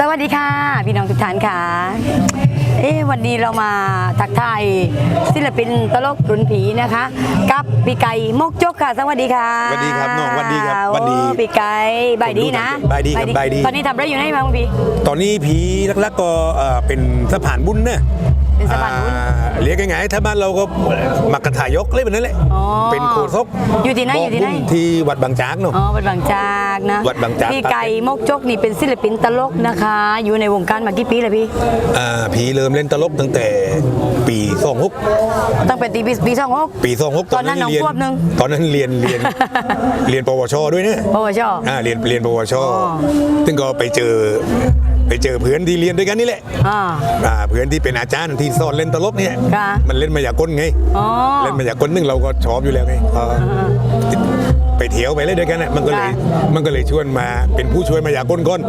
สวัสดีค่ะ พี่น้องทุกท่านค่ะ เอ๊ะวันนี้เรามาทักทายศิลปินตลกรุนผีนะคะ กับพี่ไก่มกจกค่ะ สวัสดีค่ะสวัสดีครับน้องสวัสดีครับสวัสดีโอ้พี่ไก่บายดีนะบายดีครับบายดี ตอนนี้ทำอะไรอยู่ไหนบ้างพี่ตอนนี้ผีลักๆก็เอ่อเป็นสะพานบุญนะ เป็นสะพานบุญ อ่เรียกง่ายๆถ้าบ้านเราก็มักกระถายกเลยแบบนั้นแหละอ๋อเป็นโคศกอยู่ที่ไหนอยู่ที่ไหนบกบุญที่วัดบางจากเนาะ อ๋อวัดบางจากนะวัดบางจาก พี่ไก่มกจกนี่เป็นศิลปินตลกนะคะ อยู่ในวงการมากี่ปีแล้วพี่ อ่าผีเริ่มเล่นตลกตั้งแต่ปีสองหกตั้งแต่ปีปีสองหก ปีสองหกตอนนั้นน้องเรียนควบหนึ่งตอนนั้นเรียนเรียน เรียนปวชด้วยนะปวชอ่าเรียนเรียนปวชอ๋อ ซึ่งก็ไปเจอไปเจอเพื่อนที่เรียนด้วยกันนี่แหละ อ่า อ่าเพื่อนที่เป็นอาจารย์ที่สอนเล่นตลกเนี่ยค่ะมันเล่นมายากลไง อ๋อ เล่นมายากลนึงเราก็ชอบอยู่แล้วไงพอไปเที่ยวไปเล่นด้วยกันน่ะมันก็เลย ค่ะมันก็เลยชวนมาเป็นผู้ช่วยมายากลก่อน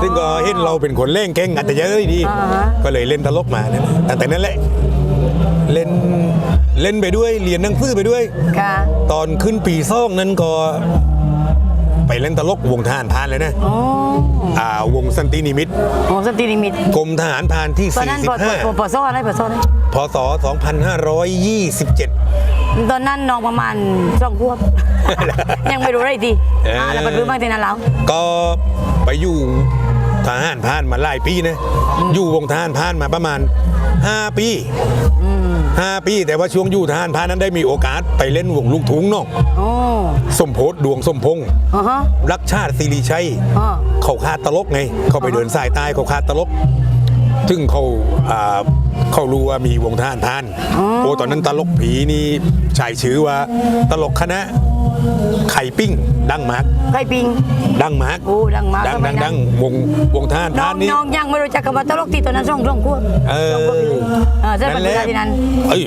ซึ่งก็เห็นเราเป็นคนเล่นเก่งอัตยะเลยดี อ่าฮะ ก็เลยเล่นตลกมานั่นแหละตั้งแต่นั้นแหละ เล่นเล่นไปด้วยเรียนหนังสือไปด้วย ค่ะ ตอนขึ้นปีซ่องนั้นก็ ไปเล่นตลกวงทหารพรานเลยนะอ๋ออ่าวงสันตินิมิตโอ้สตินิมิตกรมทหารพรานที่ ตอนนั้นปปป45ปซ่ออะไรปซ่ออะไรพศ 2527 ตอนนั้นน้องประมาณสองขวบ ยังไม่รู้อะไรทีเอออ่าแล้วมันรู้บ้างทีนั้นแล้วก็ไปอยู่ทหารพรานมาหลายปีนะอยู่วงทหารพรานมาประมาณ 5 ปี 5 ปี แต่ว่าช่วงอยู่ทหารพรานนั้นได้มีโอกาสไปเล่นวงลูกทุ่งเนาะโอ้สมโพธดวงสมพงษ์อ่าฮะรักชาติศิริชัย อ่า เขาคาดตลกไง เขาไปเดินสายใต้เขาคาดตลกซึ่งเขาอ่าเขารู้ว่ามีวงทหารพราน โอ้ตอนนั้นตลกผีนี่ใช้ชื่อว่าตลกคณะ ไข่ปิ้ง ดังมากไก่ปิง ดังมากโอ้ดังมากดังสมัดัยงนั้นดังวงวงทหารพน้ราอนงนี่น้องยังไม่รู้จักคำว่าตลกตีตอนนั้นสองสองขวบเออสองขวบเลยเออใช่ปัจจุบันที่นั้น เอ้ย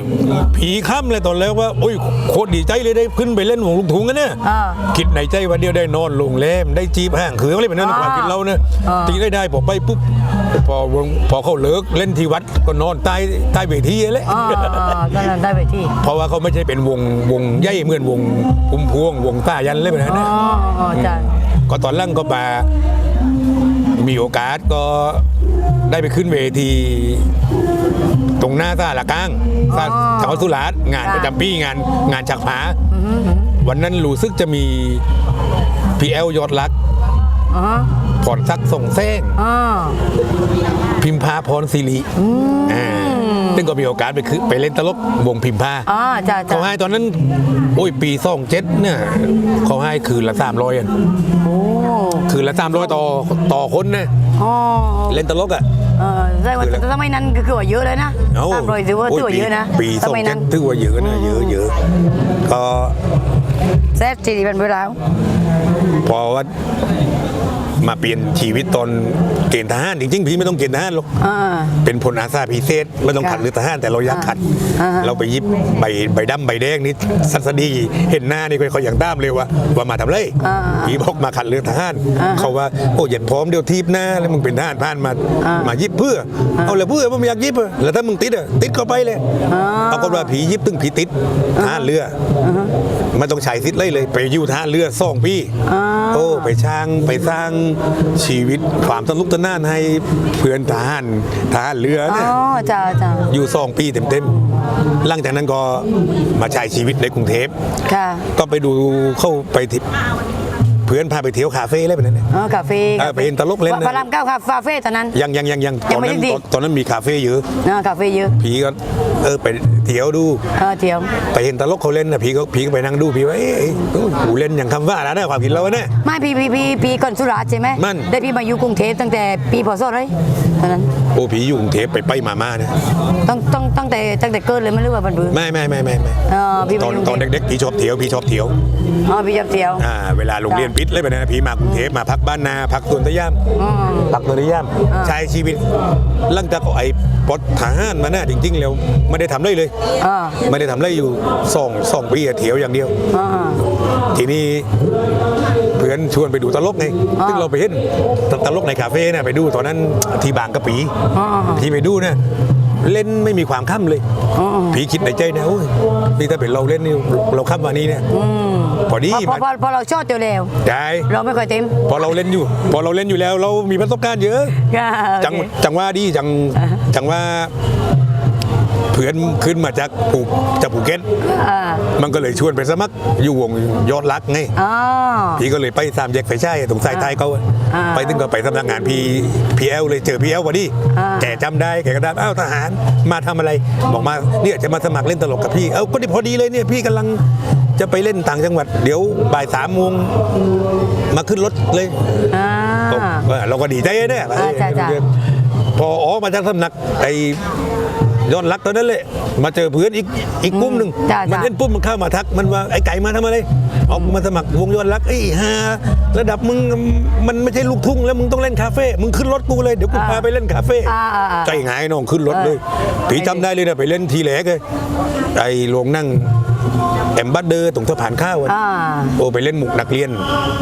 ผีค่ำเลยตอนแรกว่าโอ้ยโคตรดีใจเลยได้ขึ้นไปเล่นวงลูกทุ่งกันเนี่ยอ่าคิดในใจวันเดียวได้นอนโรงแรมได้จีบห่างเขืออะไรแบบนั้นอ่าความคิดเราเนะอ่า ตีได้ได้พอไปปุ๊บพอวงพอเขาเลิกเล่นที่วัดก็นอนใต้ใต้เวทีเลย อ่าอ่าก็นั้นได้ไปที่ เพราะว่าเขาไม่ใช่เป็นวงวงใหญ่เหมือนวงพุ่มพวงวงต้ายันอะไรแบบนั้นอ๋อนะอ๋อจ้ะก็ตอนหล่างก็มามีโอกาสก็ได้ไปขึ้นเวที ตรงหน้าซาลากลางซาจังหวัดสุราษฎร์งานประจำปีงานงานฉักผาวันนั้นรู้สึกจะมีพีเอลยอดรักอ๋อผ่อนซักส่งแซงอ๋อพิมพาพรศิริอ่า ซึ่งก็มีโอกาสไปคือไปเล่นตลกวงพิมพาอ๋อจ้ะจ้ะเขาให้ตอนนั้น โอ้ยปีซ่องเจ็ดเนี่ยเขาให้คืนละสามร้อยโอ้คืนละสามร้อยต่อต่อคนนะอ๋อเล่นตลกอะ เออใช่ว่าสมัยนั้นก็คือว่าเยอะเลยนะเอ้าสามร้อยถือว่าถือว่าเยอะนะปีสซ่องมัยเจ็นั้ดนถือว่าเยอะนะเยอะเยอะก็ แซ่บทีดีเป็นเวลา พอว่า มาเปลี่ยนชีวิตตอนเกณฑ์ทหารจริงๆพี่ไม่ต้องเกณฑ์ทหารหรอกอ่า เป็นพลอาสาพิเศษไม่ต้องค่ะขัดหรือทหารแต่เราอยากขัด อ่าเราไปยิบใบใบดำใบแดงนี่สัสดีเห็นหน้านี่ค่อยๆอย่างด้ามเลยว่าว่ามาทำไรอ่าพี่บอกมาขัดเรือทหารอ่าเขาว่าโอ้อย่าพร้อมเดี๋ยวทีบหน้าแล้วมึงเป็นทหารผ่านมาอ่ามมายิบเพื่ออเอาเลยเพื่อว่ามึงอยากยิบอะแล้วถ้ามึงติดอะติดก็ไปเลยอ่าเอาก็ว่าผียิบตึงผีติดทหารเรืออไม่ต้องใช้สิทธิ์เลยเลย ไปอยู่ทหารเรือสองปีอ่าโอ้ไปช่างไปสร้างชีวิตความสนุกสนานให้เพื่อนทหารทหารเรืออ๋เนี่ยอจ้ะจ้ะอยู่สองปีเต็มๆหลังจากนั้นก็มาใช้ชีวิตในกรุงเทพค่ะ ก็ไปดูเข้าไปที่เพื่อนพาไปเที่ยวคาเฟ่อะไรแบบนั้นเนี่ย อ๋อคาเฟ่เออไปเห็นตลกเล่นนะ พระรามเก้าคาเฟ่ตอนนั้น ยังยังยังยังตยัองนไม่นั้นได้ดีตอนตอนนั้นมีคาเฟ่เยอะอ่าคาเฟ่เยอะ ผีก็เออไปเที่ยวดู เออเที่ยว ไปเห็นตลกเขาเล่นนะผีก็ผีก็ไปนั่งดูผีว่าเอ้ยกูเล่นอย่างคำว่าแล้วนะความคิดเราเนี่ยไม่พี่พี่พี่พี่ก่อนสุราษฎร์ใช่ไหมมั่นได้พี่มาอยู่กรุงเทพตั้งแต่ปีพศอะไรตอนนั้นโอ้ผีอยู่กรุงเทพไปไปมามานะต้องต้องตั้งแต่ตั้งแต่เกิดเลยไม่รู้ว่าบันบือ ไม่ไม่ไม่ไม่ไม่เออพี่ตมาอนอยู่กตรุอนงเทพเด็กๆพี่ชอบเที่ยวพี่ชอบเที่ยวอ๋อพี่จับเที่ยวอ่าเวลาโรงเรียนปิดเลยแบบนั้นนะพี่มากรุงเทพมาพักบ้านนาพักสวนตะย่ามอืมพักสวนตะย่ามอ่าใช้ชีวิตหลังจากไอ้ปลดทหารมาน่ะจริงๆแล้วไม่ได้ทำอะไรเลย อ่าไม่ได้ทำอะไรอยู่สองสองปีอะเที่ยวอย่างเดียว อ่า ทีนี้เพื่อนชวนไปดูตลกไงอ่าซึ่งเราไปเห็นตตลกในคาเฟ่น่ะไปดูตอนนั้นที่บางกะปีอ่าที่ไปดูนะเล่นไม่มีความค่ำเลยอ๋อผีคิดในใจนะโอ้ยนี่ถ้าเป็นเราเล่นนี่เราค่ำวันนี้เนี่ยพอดีพอพอมันพอพอเราชอบตัวเร็วใช่เราไม่ค่อยเต็ม พอเราเล่นอยู่ พอเราเล่นอยู่แล้ว เรามีประสบการณ์เยอะค่ะจังโอเคจังว่าดีจังจังว่า เพื่อนขึ้นมาจากภูจากภูเก็ตอ่ามันก็เลยชวนไปสมัครอยู่วงยอดรักไงอ๋อ พี่ก็เลยไปสามแยกไฟใช่ตรงสายใต้เขาอ่าไปถึงก็ไปสำนักงานพีพีเอลเลยเจอพีเอลพอดีอ่า แกจำได้แกก็ได้อ้าวทหารมาทำอะไร บอกมาเนี่ยจะมาสมัครเล่นตลกกับพี่เอ้าก็ได้พอดีเลยเนี่ยพี่กำลังจะไปเล่นต่างจังหวัด เดี๋ยวบ่ายสามโมงมาขึ้นรถเลย อ่าเออเราก็ดีใจเนี่ยอ่าใช่ใช่ พอออกมาจากสำนักไอ้ยอดรักตอนนั้นแหละมาเจอเพื่อนอีกอีกกลุ่มหนึ่งจ้ะมันจ้ะ เล่นปุ๊บมันเข้ามาทักมันว่าไอ้ไก่มาทำอะไรออกมาสมัครวงยอดรักไอ้ฮาระดับมึงมันไม่ใช่ลูกทุ่งแล้วมึงต้องเล่นคาเฟ่มึงขึ้นรถกูเลยเดี๋ยวกูพาไปเล่นคาเฟ่อ่าอ่าอ่า ใจหงายน้องขึ้นรถเลยเออผีจำได้เลยนะไปเล่นทีแหลกเลยไอ้โรงนั่งแอมบัสเดอร์ตรงสะพานข้าวอะ อ่า โอ้ไปเล่นหมุกนักเรียน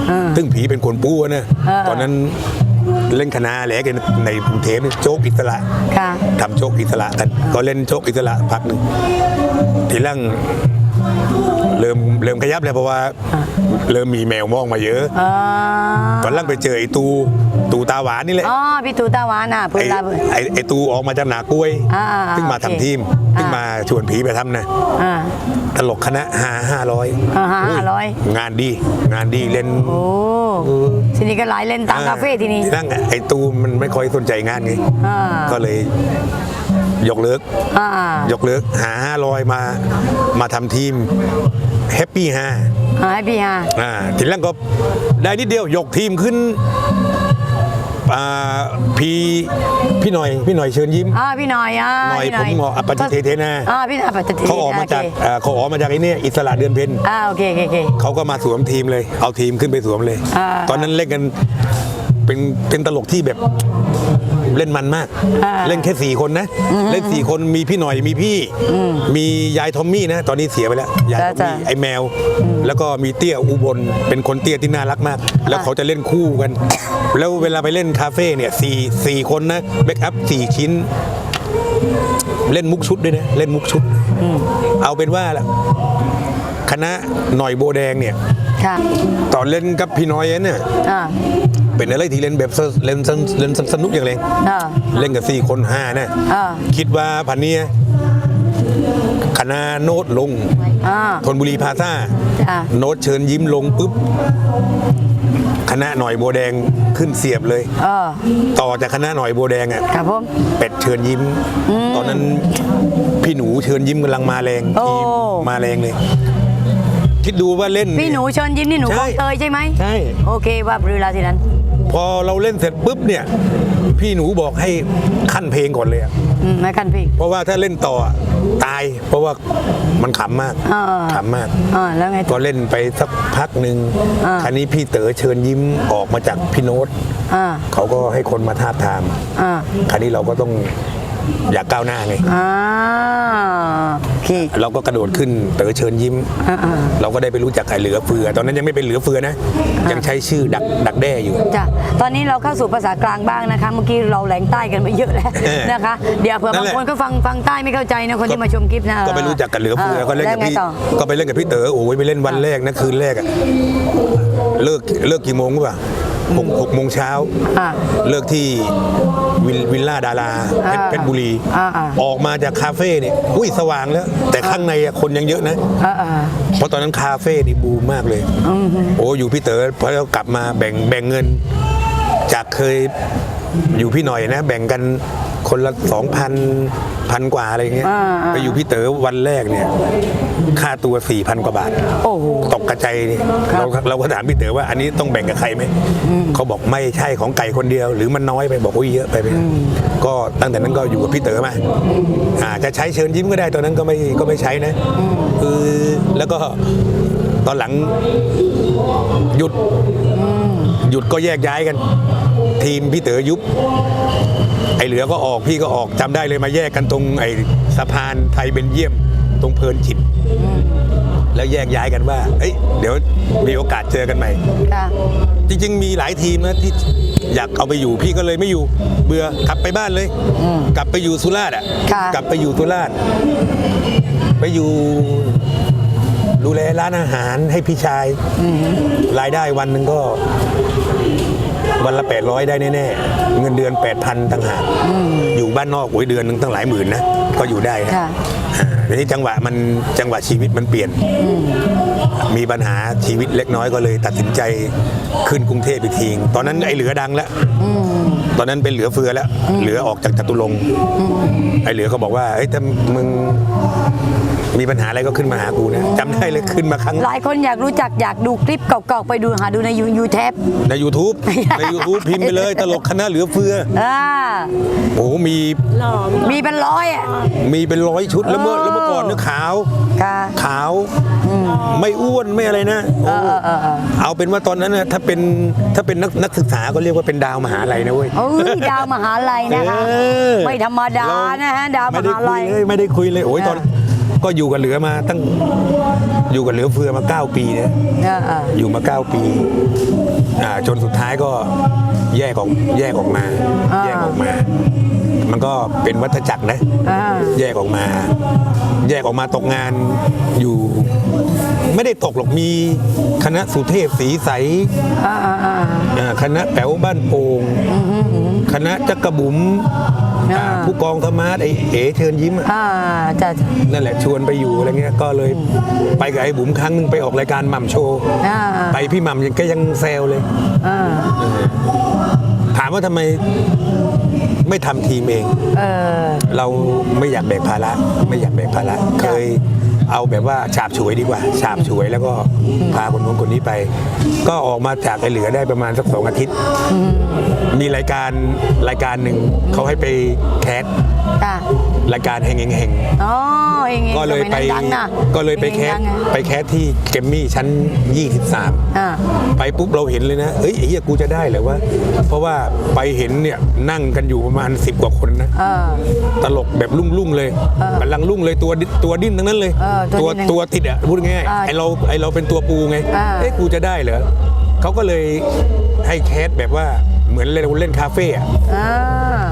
เออซึ่งผีเป็นคนปูอะนะ เออ ตอนนั้น เล่นคณะแหลกในกรุงเทพนี่โจ๊กอิสระค่ะ ทำโจ๊กอิสระกันก็เล่นโจ๊กอิสระพักหนึ่งทีหลัง เริ่มเริ่มขยับแล้วเพราะว่า เริ่มมีแมวมองมาเยอะอ่าตอนหลังไปเจอไอ้ตูตูตาหวานนี่แหละอ๋อพี่ตูตาหวานอะเพื่อไอ้นลาเไอ้ไอ้ตูออกมาจากหนากล้วยอ่าๆๆซึ่งมาโอเคทำทีมอ่า ซึ่งมาชวนผีไปทำนะ อ่า ตลกคณะหาห้าร้อยอ่าห้าร้อยงานดีงานดีเล่นโอ้ทีนี้ก็หลายเล่นตามคาเฟ่ทีนี้ นั่งไอ้ตูมันไม่ค่อยสนใจงานไง อ่า ก็เลย ยกเลิก อ่ายกเลิกหาห้าร้อยมามาทำทีมแฮปปี้ฮาอ่าให้พี่ฮะอ่าทีหลังก็ได้นิดเดียวยกทีมขึ้นอ่าพี่พี่หน่อยพี่หน่อยเชิญยิ้ม อ่าพี่หน่อยอ่าหน่อยพี่ผมหมออัปปจิเทเทนา อ่าพี่อัปปจิเทเขาออกมาจากโอเคอ่าเขาออกมาจากไอ้เนี่ยอิสระเดือนเพ็ญอ่าโอเคโอเคโอเค เขาก็มาสวมทีมเลย เอาทีมขึ้นไปสวมเลย อ่า ตอนนั้นเล่นกันเป็นเป็นตลกที่แบบ เล่นมันมาก อ่าเล่นแค่สี่คนนะ เล่นสี่คนมีพี่หน่อยมีพี่มียายทอมมี่นะ ตอนนี้เสียไปแล้วยายทอมจ้ะมี่ไอ้แมว แล้วก็มีเตี้ยอุบลเป็นคนเตี้ยที่น่ารักมาก แล้วเขาจะเล่นคู่กัน แล้วเวลาไปเล่นคาเฟ่เนี่ยสี่สี่คนนะแบ็กอัพสี่ชิ้น เล่นมุกชุดด้วยนะ เล่นมุกชุด เอาเป็นว่าล่ะคณะหน่อยโบแดงเนี่ย ค่ะตอนเล่นกับพี่น้อยเนี่ย อ่า เป็นอะไรที่เล่นแบบสเล่นสนเล่นสนุกอย่างไรอ่าเล่นกับสี่คนห้านะอ่าคิดว่าพันเนี้ยคณะโน้ตลงอ่าธนบุรีพลาซ่าจ้ะโน้ตเชิญยิ้มลงปุ๊บคณะหน่อยโบแดงขึ้นเสียบเลยเออต่อจากคณะหน่อยโบแดงอะครับผมเป็ดเชิญยิ้ม ตอนนั้นพี่หนูเชิญยิ้มกำลังมาแรงโอ้ทีมมาแรงเลย คิดดูว่าเล่น พี่หนูเชิญยิ้มนี่หนูใช่คลองเตยใช่ไหมใช่โอเคว่าเวลาทีนั้น พอเราเล่นเสร็จปุ๊บเนี่ย พี่หนูบอกให้ขั้นเพลงก่อนเลยอะอืมไม่กันพี่เพราะว่าถ้าเล่นต่ออะตาย เพราะว่ามันขำมากอ่าขำมากอ่าแล้วไงต่ก็อเล่นไปสักพักหนึ่งอ่า คราวนี้พี่เต๋อเชิญยิ้มออกมาจากพี่โน้ต อ่าเขาก็ให้คนมาทาบทาม อ่า คราวนี้เราก็ต้อง อยากก้าวหน้าไงอ่าโอเค เราก็กระโดดขึ้นเต๋อเชิญยิ้มอ่าอ่าเราก็ได้ไปรู้จักไอ้เหลือเฟือ ตอนนั้นยังไม่เป็นเหลือเฟือนะ ยังใช้ชื่อดักดักแด้อยู่จ้ะตอนนี้เราเข้าสู่ภาษากลางบ้างนะคะ เมื่อกี้เราแหลงใต้กันไปเยอะแล้วเออนะคะ เดี๋ยวเผื่อนั่บานงแหละ คนก็ฟังฟังใต้ไม่เข้าใจนะคนที่มาชมคลิปนะก็ไปรู้จักกับเหลือเฟือก็เล่นกับแวไงพี่ต่อ ก็ไปเล่นกับพี่เต๋อโอ้ยไปเล่นวันแรกนะคืนแรกอะเลิกเลิกกี่โมงรู้ป่ะ หกหกโมงเช้า อ่าเลิกที่วิลวิลล่าดาราเพชรอ่าเพชรบุรี อ่าอ่า ออกมาจากคาเฟ่เนี่ยอุ้ยสว่างแล้ว แต่ข้างในอะคนยังเยอะนะ อ่าอ่าเพราะตอนนั้นคาเฟ่นี่บูมมากเลย โอ้อยู่พี่เต๋อพอเรากลับมาแบ่งแบ่งเงิน จากเคยอยู่พี่หน่อยนะ แบ่งกัน คนละสองพันพันกว่าอะไรเงี้ย อ่าอ่า ไปอยู่พี่เต๋อวันแรกเนี่ย ค่าตัวสี่พันกว่าบาท โอ้โห ตกกระใจนี่ครับ เราเราก็ถามพี่เต๋อว่าอันนี้ต้องแบ่งกับใครไหมเขาบอกไม่ใช่ของไก่คนเดียว หรือมันน้อยไปบอกว่าเยอะไปไหมก็ตั้งแต่นั้นก็อยู่กับพี่เต๋อมาอ่าจะใช้เชิญยิ้มก็ได้ตอนนั้นก็ไม่ก็ไม่ใช้นะคือแล้วก็ตอนหลังหยุด หยุดก็แยกย้ายกัน ทีมพี่เต๋อยุบ ไอเหลือก็ออกพี่ก็ออกจำได้เลยมาแยกกันตรงไอสะพานไทยเบนเยียมตตรงเพลินจิต แล้วแยกย้ายกันว่า เอ้ยเดี๋ยวมีโอกาสเจอกันใหม่ ค่ะ จริงๆ มีหลายทีมนะที่อยากเอาไปอยู่พี่ก็เลยไม่อยู่เบื่อกลับไปบ้านเลยกลับไปอยู่สุราษฎร์อะค่ะ กลับไปอยู่สุราษฎร์ไปอยู่ ดูแลร้านอาหารให้พี่ชาย รายได้วันหนึ่งก็ วันละ 800 ได้แน่ๆ เงินเดือน 8,000ต่างหากอยู่บ้านนอกโอ้ยเดือนหนึงตั้งหลายหมื่นนะ ก็อยู่ได้นะค่ะอ่าทีนี้จังหวะมันจังหวะชีวิตมันเปลี่ยน มีปัญหาชีวิตเล็กน้อยก็เลยตัดสินใจขึ้นกรุงเทพอีกทีตอนนั้นไอ้เหลือดังแล้วตอนนั้นเป็นเหลือเฟือแล้ว เหลือออกจากจตุรงค์ไอ้เหลือก็บอกว่าเอ้ยถ้ามึง มีปัญหาอะไรก็ขึ้นมาหากูนะจำได้เลยขึ้นมาครั้ง หลายคนอยากรู้จักอยากดูคลิปเก่าๆไปดูหาดูในยูยูแท็บใน YouTube ใน YouTube พิมพ์ไปเลยตลกคณะเหลือเฟือ อ่าโอ้โหมีมีเป็นร้อยอะ มีเป็นร้อยชุดแล้วเมื่อแล้วเมื่อก่อนเนี่ยขาว ค่ะขาว ไม่อ้วนไม่อะไรนะเออเออเออเออ เอาเป็นว่าตอนนั้นนะถ้าเป็นถ้าเป็นนักนักศึกษาก็เรียกว่าเป็นดาวมหาลัยนะเว้ย เอ้ยดาวมหาลัยนะคะ เออไม่ธรรมดานะฮะ ดาวมไม่ได้หาคุลัยย เลยไม่ได้คุยเลยโอ้ยเออตอน ก็อยู่กับเหลือมาตั้งอยู่กับเหลือเฟือมา 9 ปีนะเออเอออยู่มา 9 ปีอ่าจนสุดท้ายก็แยกออกแยกออกมาอ่าแยกออกมา มันก็เป็นวัฏจักรนะ อ่า แยกออกมา แยกออกมาตกงานอยู่ ไม่ได้ตกหรอกมีคณะสุเทพสีใสอ่าอ่าอ่าอ่าคณะแป๋วบ้านโป่งคณะจักรบุ๋มอ่า อ่าผู้กองธรรมาสไอเอเชิญยิ้มอะอ่าจ้ะจ้ะนั่นแหละชวนไปอยู่อะไรเงี้ยก็เลยไปกับไอ้บุ๋มครั้งหนึงไปออกรายการหม่ำโชว์ อ่าไปพี่หม่ำยังก็ยังแซวเลย อ่า ถามว่าทำไม ไม่ทำทีมเองเออ เราไม่อยากแบกภาระไม่อยากแบกภาระเคยเอาแบบว่าฉาบฉวยดีกว่าฉาบฉวยแล้วก็พาคนนู้นคนนี้ไป ก็ออกมาจากไอ้เหลือได้ประมาณสักสองอาทิตย์ มีรายการรายการหนึ่งเขาให้ไปแคสค่ะ รายการแห่งแห่งอ๋อเองเองก็เลยไปสมันั้นดังนะก็เลยไปแคสดังอะไปแคสที่เกมมี่ชั้น 23อ่าไปปุ๊บเราเห็นเลยนะเอ้ยไอ้เหี้ยกูจะได้เหรอวะเพราะว่าไปเห็นเนี่ยนั่งกันอยู่ประมาณ 10 กว่าคนนะเออตลกแบบรุ่งๆเลยกำลังรุ่งเลยตัวดิตัวดิ้นทั้งนั้นเลยเออตัตัววดิ้นตัวติดอะพูดง่ายอ่าๆไอเราไอเราเป็นตัวปูไงอ่าเอ๊ะกูจะได้เหรอเขาก็เลยให้แคสแบบว่า เหมือนเล่นเล่นคาเฟ่อะอ่า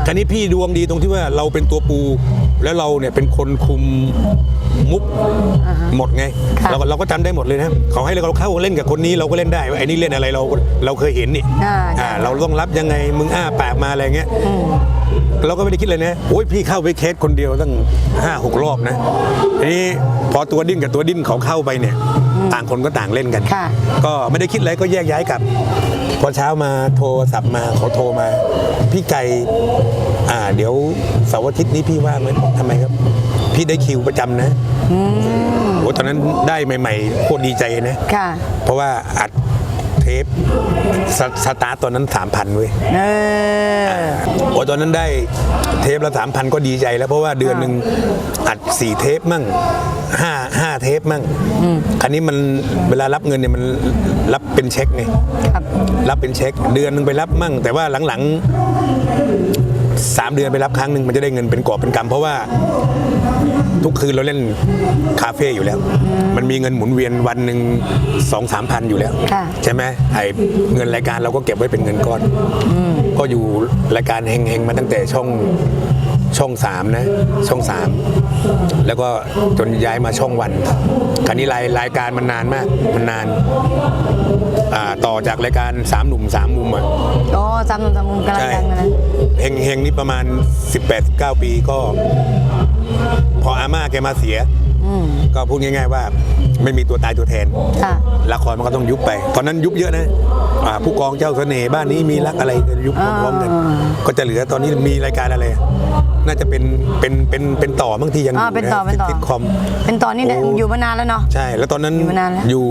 ทีนี้พี่ดวงดีตรงที่ว่าเราเป็นตัวปู แล้วเราเนี่ยเป็นคนคุมมุกหมดไง ค่ะ เราก็เราก็จำได้หมดเลยนะเขาให้เราเข้าเล่นกับคนนี้เราก็เล่นได้ว่าไอ้นี่เล่นอะไรเราเราเคยเห็นนี่อ่าอ่าเราต้องรับยังไงมึงอ้าปากมาอะไรเงี้ยเราก็ไม่ได้คิดเลยนะ โอ้ยพี่เข้าไปเคสคนเดียวตั้งห้าหกรอบนะทีนี้พอตัวดิ้นกับตัวดิ้นเขาเข้าไปเนี่ย ต่างคนก็ต่างเล่นกัน ค่ะก็ไม่ได้คิดอะไรก็แยกย้ายกลับ พอเช้ามาโทรศัพท์มาเขาโทรมา พี่ไก่อ่า เดี๋ยวเสาร์อาทิตย์นี้พี่ว่างไหมทำไมครับ พี่ได้คิวประจำนะโอ้ตอนนั้นได้ใหม่ๆโคตรดีใจนะ ค่ะเพราะว่าอัดเทปสสตาร์ตตอนนั้นสามพันเว้ย เออ โอ้ตอนนั้นได้เทปละสามพันก็ดีใจแล้วเพราะว่าเดือนหนึ่งอัดสี่เทปมั่งห้า ห้าเทปมั่งคันนี้มันเวลารับเงินเนี่ยมันรับเป็นเช็คไงครับรับเป็นเช็ค เดือนหนึงไปรับมั่ง แต่ว่าหลังๆสามเดือนไปรับครั้งหนึ่งมันจะได้เงินเป็นกอบเป็นกำเพราะว่าทุกคืนเราเล่นคาเฟ่อยู่แล้ว มันมีเงินหมุนเวียนวันหนึ่งสองสามพันอยู่แล้วค่ะใช่ไหมไอ้เงินรายการเราก็เก็บไว้เป็นเงินก้อน ก็อยู่รายการเฮงๆ มาตั้งแต่ช่องช่องสามนะ ช่องสาม แล้วก็จนย้ายมาช่องวันคราวนี้รายรายการมันนานมาก มันนานอ่าต่อจากรายการสามหนุ่มสามมุมอะอ๋อจำจำมุมกำลังใช่ดังนะเฮงเฮงนี่ประมาณ 18-19 ปีก็ พออาม่าแกมาเสียอืม ก็พูดง่าย ๆ ว่าไม่มีตัวตายตัวแทนค่ะละครมันก็ต้องยุบไป ตอนนั้นยุบเยอะนะอ่าผู้กองเจ้าเสน่ห์บ้านนี้มีรักอะไรยุบพร้อมๆกันอ่าก็จะเหลือตอนนี้มีรายการอะไร น่าจะเป็นเป็นเป็นเป็นต่อบางทียังออ่ายู่เป็นต่อนะเป็นต่อซิทคอมเป็นตอนนี้เนี่ยโอ้อยู่มานานแล้วเนาะใช่ แล้วตอนนั้นอยู่มานานแล้วอยู่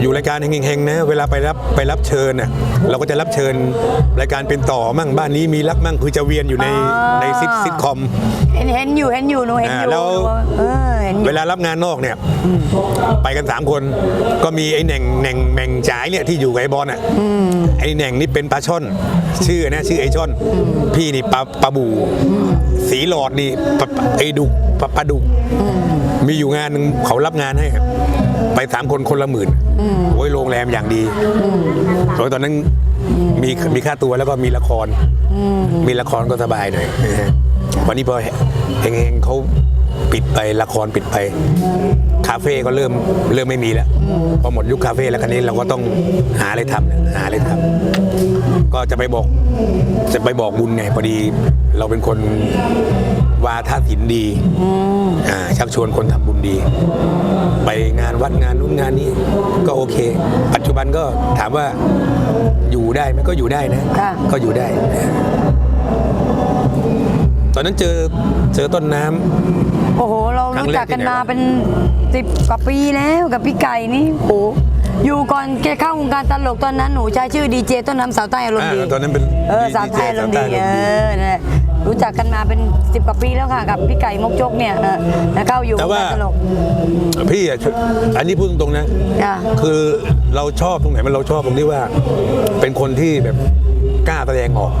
อยู่รายการเฮงๆนะเวลาไปรับไปรับเชิญน่ะเราก็จะรับเชิญรายการเป็นต่อมั่งบ้านนี้มีรักมั่งคือจะเวียนอยู่ในในซิทซิทคอมเห็นเห็นอยู่เห็นอยู่หนูเห็นอยู่อ่าแล้วหนูเวลารับงานนอกเนี่ยไปกันสามคนก็มีไอ้แหน่งแหน่งแหน่งจ่ายเนี่ยที่อยู่กับไอ้บอลอะไอ้แหน่งนี่เป็นปลาช่อน ชื่อนะชื่อไอ้ช่อน พี่นี่ปลาปลาบู สีหลอดนี่ปลาไอ้ดุกปลาปลาดุกมีอยู่งานหนึ่งเขารับงานให้ไปสามคนคนละหมื่นโอ้ยโรงแรมอย่างดีโดยตอนนั้นมีมีค่าตัวแล้วก็มีละคร มีละครก็สบายหน่อยวันนี้พอเฮงๆเขา ปิดไปละครปิดไปคาเฟ่ก็เริ่มเริ่มไม่มีแล้วพอหมดยุคคาเฟ่แล้วคันนี้เราก็ต้องหาอะไรทำนะหาอะไรทำก็จะไปบอกจะไปบอกบุญไงพอดีเราเป็นคนวาทศิลป์ดีอ่าชักชวนคนทำบุญดี ไปงานวัดงานนู้นงานนี้ก็โอเค ปัจจุบันก็ถามว่าอยู่ได้ไหมก็อยู่ได้นะค่ะก็อยู่ได้ ตอนนั้นเจอเจอต้นน้ำ โอ้โห เราครั้งรู้แรกจักกันที่ไหนมาวะ เป็นสิบกว่าปีแล้วกับพี่ไก่นี่โอ้โหอยู่ก่อนแกเข้าวงการตลกตอนนั้นหนูใช้ชื่อดีเจต้นน้ำสาวใต้อารมณ์ดีอ่าตอนนั้นเป็นเออดีสาวใต้อารมณ์ดีสาวใต้เออารมณ์ดีอนั่นแหละรู้จักกันมาเป็นสิบกว่าปีแล้วค่ะกับพี่ไก่มกจกเนี่ยเออแล้วเข้าอยู่วแต่งว่าการตลก พี่อะอันนี้พูดตรงๆนะ จ้ะ คือเราชอบตรงไหนมันเราชอบตรงที่ว่า เป็นคนที่แบบกล้าแสดงออก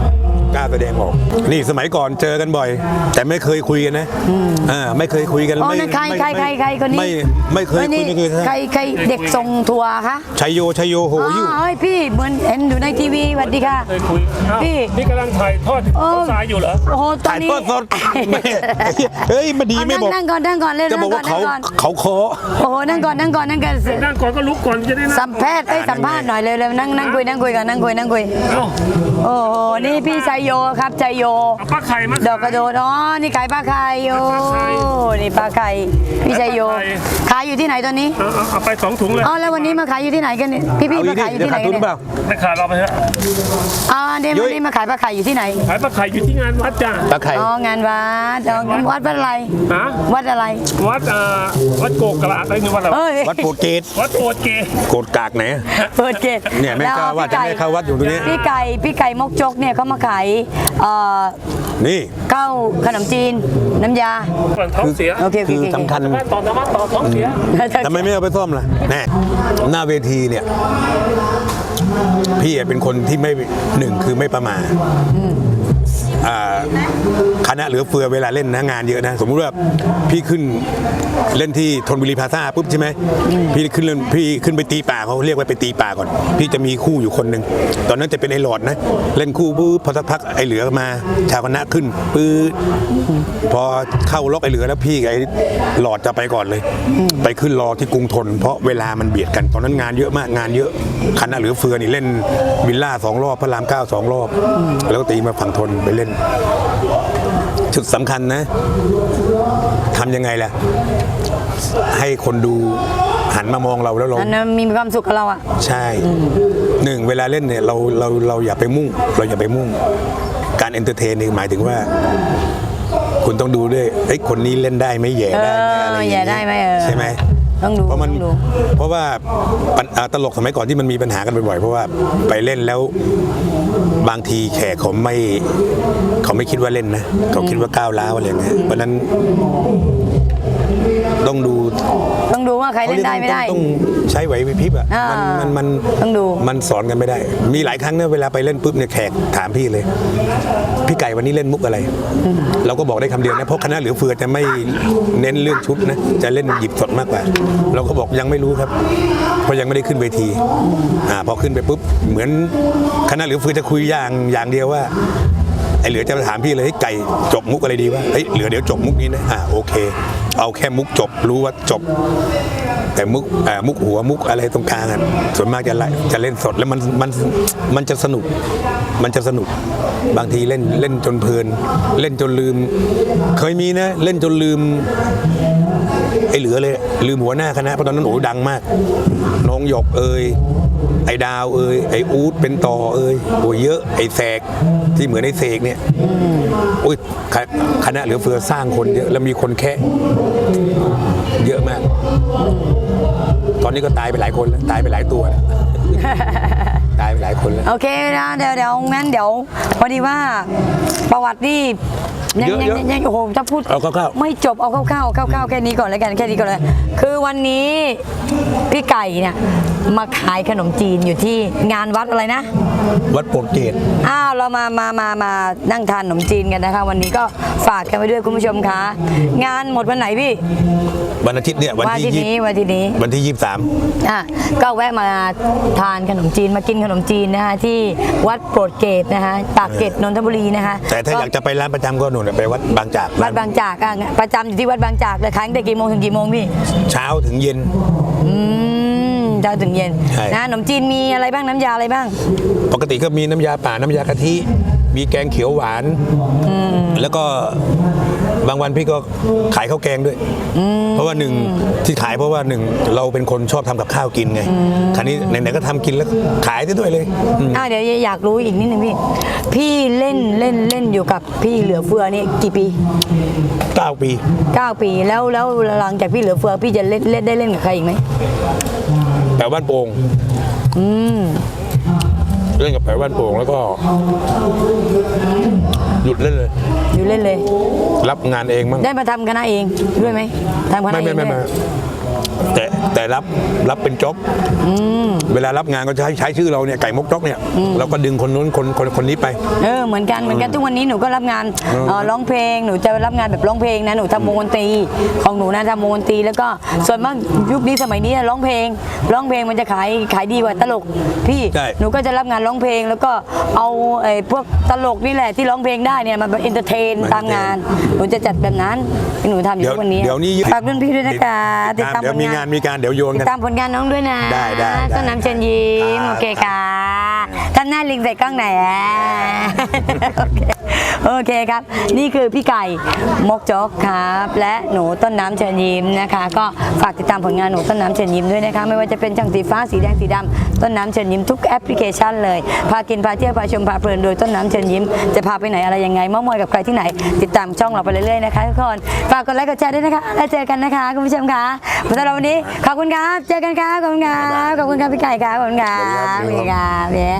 กล้าแสดงออก นี่สมัยก่อนเจอกันบ่อย แต่ไม่เคยคุยกันนะอ่าไม่เคยคุยกันอ๋อไม่นั่นใครไม่ใครใครใครคนนี้ ไม่ไม่เคยอ้คุยไม่เคยใครใครเด็กส่งทัวร์คะชัยโยชัยโยโหอยู่อ๋อเฮ้ยพี่เหมือนเห็นอยู่ในทีวีสวัสดีค่ะ เคยคุยอ้าวพี่ นี่กำลังถ่ายทอดโอ้เขาทรายอยู่เหรอ โอ้โหตอนถ่ายนี้ทอดสดไม่เฮ้ยมันดีไม่บอก นั่งก่อนนั่งก่อนเล่นจะบอกว่าเขานั่งก่อนเขาเคอ โอ้โหนั่งก่อนนั่งก่อนนั่งก่อนนั่งก่อนก็ลุกก่อนจะได้นั่งสัมภาษณ์เอ้ยสัมภาษณ์หน่อยเลยเลยนั่งนั่งคุยนั่งคุยกันนั่งคุยนั่งคุย เอ้าโอ้โหนี่พี่ชัยโยครับชัยโย เอาปลาไข่มาดอกกระโดดอ๋อนี่ขายปลาไข่โอ้ปลาไข่นี่ปลาไข่พี่ชัยโย ปลาไข่ ขายอยู่ที่ไหนตอนนี้เอาเอาเอาไปสองถุงเลยอ๋อแล้ววันนี้มาขายอยู่ที่ไหนกันเนี่ยพี่พี่เอาๆอีมากดิขายอยู่เดี๋ยวที่ไหนขาดกัทุนนเนี่ยเปล่า ไม่ขาดเราไปฮะอ๋อเดี๋ยวยุ้วัยนนี้มาขายปลาไข่อยู่ที่ไหนขายปลาไข่อยู่ที่งานวัดจ้ะตาไข่อ๋องานวัดอ๋องานวัดวัดอะไรฮะวัดอะไร วัดเอ่อวัดโกกกระอะไรนี่วัดอะไรเอ้ยวัดโพธิ์เกตวัดโกดเกโกดกากไหน เปิดเกตเนี่ยแม่ก็ว่าจะไม่เข้าวัดอยู่ตรงนี้ พี่ไก่พี่ไก่มกจกเนี่ยเขามาขายเอ่อนี่ ข้าวขนมจีน น้ำยาฝั่งท้องเสียโอเคโอเคคือโอเคสำคัญ บ้านต่อน้ำมันต่อท้องเสีย ทำไมไม่เอาไปซ่อมล่ะแน่หน้าเวทีเนี่ย พี่เป็นคนที่ไม่หนึ่งคือไม่ประมาทอ่า คณะเหลือเฟือเวลาเล่นนะงานเยอะนะ สมมุติว่าพี่ขึ้นเล่นที่ธนบุรีพลาซ่าปุ๊บใช่ไหมพี่ขึ้นเล่นพี่ขึ้นไปตีป่าเขาเรียกว่าไปตีป่าก่อน พี่จะมีคู่อยู่คนหนึ่งตอนนั้นจะเป็นไอ้หลอดนะ เล่นคู่ปุ๊บพอสักพักไอ้เหลือมา ชาวคณะขึ้นปื๊ดพอเข้าล็อกไอ้เหลือแล้วพี่กับไอ้หลอดจะไปก่อนเลย ไปขึ้นรอที่กรุงทน เพราะเวลามันเบียดกัน ตอนนั้นงานเยอะมากงานเยอะคณะเหลือเฟือนี่เล่นวิลล่าสองรอบพระรามเก้าสองรอบ แล้วก็ตีมาฝั่งทนไปเล่น จุดสำคัญนะทำยังไงล่ะ ให้คนดูหันมามองเราแล้วเรา อันนั้นมีความสุขกับเราอะ ใช่หนึ่งเวลาเล่นเนี่ยเราเราเราอย่าไปมุ่ง เราอย่าไปมุ่ง การเอนเตอร์เทนนี่หมายถึงว่า คุณต้องดูด้วยเอ้ยคนนี้เล่นได้ไหมแย่ได้ไหมอะไรอย่างแย่เงี้ได้ไหมเออ ใช่ไหม ต้องดูเพราะมันต้องดู เพราะว่าปัญอ่าตลกสมัยก่อนที่มันมีปัญหากันบ่อยๆเพราะว่าไปเล่นแล้ว บางทีแขกเขาไม่เขาไม่คิดว่าเล่นนะเขาคิดว่าก้าวร้าวอะไรอย่างเงี้ยเพราะฉะนั้นต้องดูต้องดูว่าใครเล่นได้ไม่ได้ ต้อง ใช้ไหวพริบอะอ่ามันมันมันต้องดู มันสอนกันไม่ได้ มีหลายครั้งเนี่ยเวลาไปเล่นปุ๊บเนี่ยแขกถามพี่เลย พี่ไก่วันนี้เล่นมุกอะไร เราก็บอกได้คำเดียวนะเพราะคณะเหลือเฟือจะไม่เน้นเรื่องชุดนะจะเล่นหยิบสดมากกว่า เราก็บอกยังไม่รู้ครับ เพราะยังไม่ได้ขึ้นเวทีอ่าพอขึ้นไปปุ๊บเหมือนคณะเหลือเฟือจะคุยอย่างอย่างเดียวว่า ไอ้เหลือจะถามพี่เลยเฮ้ยไก่จบมุกอะไรดีวะเฮ้ยเหลือเดี๋ยวจบมุกนี้นะอ่าโอเค เอาแค่มุกจบรู้ว่าจบ แต่มุกเอ่มุกหัวมุกอะไรตรงกลางอะส่วนมากจะไล่จะเล่นสดแล้วมันมันมันจะสนุก มันจะสนุก บางทีเล่นเล่นจนเพลิน เล่นจนลืม เคยมีนะ เล่นจนลืม ไอ้เหลือเลยลืมหัวหน้าคณะเพราะตอนนั้นโอ้ดังมาก น้องหยกเอ่ยไอ้ดาวเอ่ยไอ้อูดเป็นต่อเอ่ยโอ้ยเยอะไอ้แสกที่เหมือนไอ้เสกเนี่ยโอ้ยคณะเหลือเฟือสร้างคนเยอะแล้วมีคนแค่เยอะมาก ตอนนี้ก็ตายไปหลายคนแล้วตายไปหลายตัวแล้วตายไปหลายคนแล้ว โอเคนะเดี๋ยวเดี๋ยวงั้นเดี๋ยวพอดีว่าประวัตินี่ ยังเยอะยังเยอะยังโอ้โหจะพูดเอาคร่าวๆไม่จบเอาคร่าวๆคร่าวๆแค่นี้ก่อนแล้วกันแค่นี้ก่อนเลยคือวันนี้พี่ไก่เนี่ยมาขายขนมจีนอยู่ที่งานวัดอะไรนะ วัดโปรดเกตอ้าวเรามามามามานั่งทานขนมจีนกันนะคะ วันนี้ก็ฝากกันไว้ด้วยคุณผู้ชมคะงานหมดวันไหนพี่วันอาทิตย์เนี่ยวันวันอาที่ทิตย์ยี่นี้วันอาทิตย์นี้วันที่ยี่สามอะก็แวะมาทานขนมจีนมากินขนมจีนนะคะที่วัดโปรดเกตนะคะปากเกร็ดนนทบุรีนะคะแต่ถ้าอยากจะไปร้านประจำก็หนุนไปวัดบางจากวัดบางจากอะประจำอยู่ที่วัดบางจากเลยขายตั้งแต่กี่โมงถึงกี่โมงพี่ เช้าถึงเย็น อืมเช้าถึงเย็นใช่นะขนมจีนมีอะไรบ้างน้ำยาอะไรบ้าง ปกติก็มีน้ำยาป่าน้ำยากะทิมีแกงเขียวหวาน แล้วก็ บางวันพี่ก็ขายข้าวแกงด้วย เพราะว่าหนึ่งที่ขายเพราะว่าหนึ่งเราเป็นคนชอบทำกับข้าวกินไงคราวนี้ไหนๆก็ทำกินแล้วขายได้ด้วยเลยอืมอ่าเดี๋ยวอยากรู้อีกนิดนึงพี่ พี่เล่นเล่นเล่นอยู่กับพี่เหลือเฟือนี่กี่ปี เก้าปี 9 ปีแล้วแล้วหลังจากพี่เหลือเฟือพี่จะเล่นเล่นได้เล่นกับใครอีกไหมแปะบ้านโป่งอืมเล่นกับแปะบ้านโป่งแล้วก็ หยุดเล่นเลย อยู่เล่นเลย รับงานเองมั้งได้มาทำคณะเองด้วยไหมทำคณะไม่เอไม่งไม่ด้ไม่วย แต่แต่รับรับเป็นจ็อบเวลารับงานก็ใช้ใช้ชื่อเราเนี่ยไก่มกจ็อกเนี่ยเราก็ดึงคนนู้นคนคนคนนี้ไปเออเหมือนกันเหมือนกันทุกวันนี้หนูก็รับงานเอ่อร้องเพลงหนูจะรับงานแบบร้องเพลงนะหนูทำวงดนตรีของหนูนะทำวงดนตรีแล้วก็ส่วนมากยุคนี้สมัยนี้ร้องเพลงร้องเพลงมันจะขายขายดีกว่าตลกพี่ใช่หนูก็จะรับงานร้องเพลงแล้วก็เอาไอ้พวกตลกนี่แหละที่ร้องเพลงได้เนี่ยมาเอนเตอร์เทนตามงานหนูจะจัดแบบนั้นที่หนูทำอยู่เดี๋ยวทุกวันนี้เดี๋ยวนี้ฝากรุ่นพี่ด้วยนะคะติดตามเดี๋ยวผลมีงานมีการเดี๋ยวโยนติกันดตามผลงานน้องด้วยนะได้ได้ได้ต้นน้ำเชิญยิ้ม ครับ โอเคค่ะ ท่านหน้าลิงใส่กล้องไหนอยอะโอเคโอเคครับ นี่คือพี่ไก่มกจกครับ และหนูต้นน้ำเชิญยิ้มนะคะ ก็ฝากติดตามผลงานหนูต้นน้ำเชิญยิ้มด้วยนะคะ ไม่ว่าจะเป็นช่างสีฟ้าสีแดงสีดำต้นน้ำเชิญยิ้มทุกแอปพลิเคชันเลย พากินพาเที่ยวพาชมพาเพลินโดยต้นน้ำเชิญยิ้ม จะพาไปไหนอะไรยังไงเมอมอยกับใครที่ไหน ติดตามช่องเราไปเรื่อยๆนะคะทุกคนฝากกดไลค์กดแชร์ด้วยนะคะแล้วเจอกันนะคะคุณผู้ชมค่ะสำหรับวันนี้ขอบคุณครับเจอกันครับขอบคุณครับขอบคุณครับพี่ไก่ครับขอบคุณครับขอบคุณครับ